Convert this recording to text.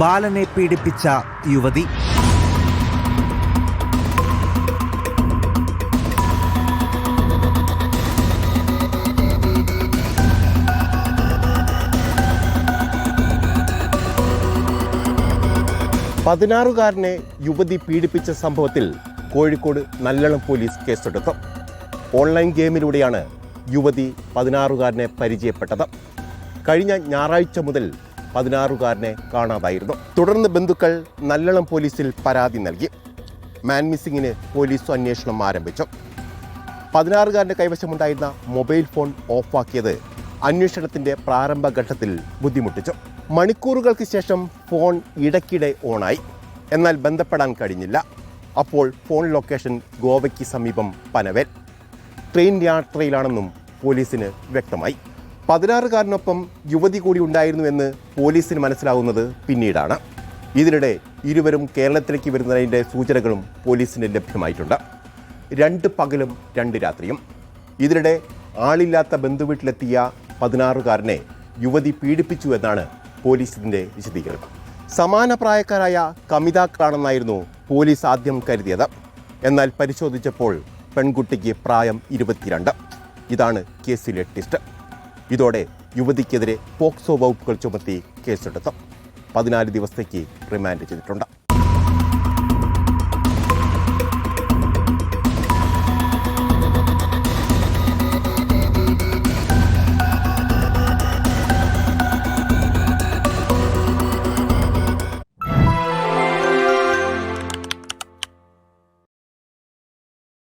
ബാലനെ പീഡിപ്പിച്ച യുവതി. പതിനാറുകാരനെ യുവതി പീഡിപ്പിച്ച സംഭവത്തിൽ കോഴിക്കോട് നല്ലളം പോലീസ് കേസെടുത്തു ഓൺലൈൻ ഗെയിമിലൂടെയാണ് യുവതി പതിനാറുകാരനെ പരിചയപ്പെട്ടത്. കഴിഞ്ഞ ഞായറാഴ്ച മുതൽ പതിനാറുകാരനെ കാണാതായിരുന്നു. തുടർന്ന് ബന്ധുക്കൾ നല്ലളം പോലീസിൽ പരാതി നൽകി. മാൻ മിസ്സിങ്ങിന് പോലീസ് അന്വേഷണം ആരംഭിച്ചു. പതിനാറുകാരന്റെ കൈവശമുണ്ടായിരുന്ന മൊബൈൽ ഫോൺ ഓഫാക്കിയത് അന്വേഷണത്തിന്റെ പ്രാരംഭഘട്ടത്തിൽ ബുദ്ധിമുട്ടിച്ചു. മണിക്കൂറുകൾക്ക് ശേഷം ഫോൺ ഇടയ്ക്കിടെ ഓണായി. എന്നാൽ ബന്ധപ്പെടാൻ കഴിഞ്ഞില്ല. അപ്പോൾ ഫോൺ ലൊക്കേഷൻ ഗോവയ്ക്ക് സമീപം പനവേൽ. ട്രെയിൻ യാത്രയിലാണെന്നും പോലീസിന് വ്യക്തമായി. പതിനാറുകാരനൊപ്പം യുവതി കൂടി ഉണ്ടായിരുന്നുവെന്ന് പോലീസിന് മനസ്സിലാവുന്നത് പിന്നീടാണ്. ഇതിനിടെ ഇരുവരും കേരളത്തിലേക്ക് വരുന്നതിന്റെ സൂചനകളും പോലീസിന് ലഭ്യമായിട്ടുണ്ട്. രണ്ട് പകലും രണ്ട് രാത്രിയും. ഇതിനിടെ ആളില്ലാത്ത ബന്ധുവീട്ടിലെത്തിയ പതിനാറുകാരനെ യുവതി പീഡിപ്പിച്ചു എന്നാണ് പോലീസിന്റെ വിശദീകരണം. സമാന പ്രായക്കാരായ കമിതാക്കളാണെന്നായിരുന്നു പോലീസ് ആദ്യം കരുതിയത്. എന്നാൽ പരിശോധിച്ചപ്പോൾ പെൺകുട്ടിക്ക് പ്രായം ഇരുപത്തിരണ്ട്. ഇതാണ് കേസിലെ ടിസ്റ്റ് ഇതോടെ യുവതിക്കെതിരെ പോക്സോ വകുപ്പുകൾ ചുമത്തി കേസെടുത്തു. പതിനാല് ദിവസത്തേക്ക് റിമാൻഡ് ചെയ്തിട്ടുണ്ട്.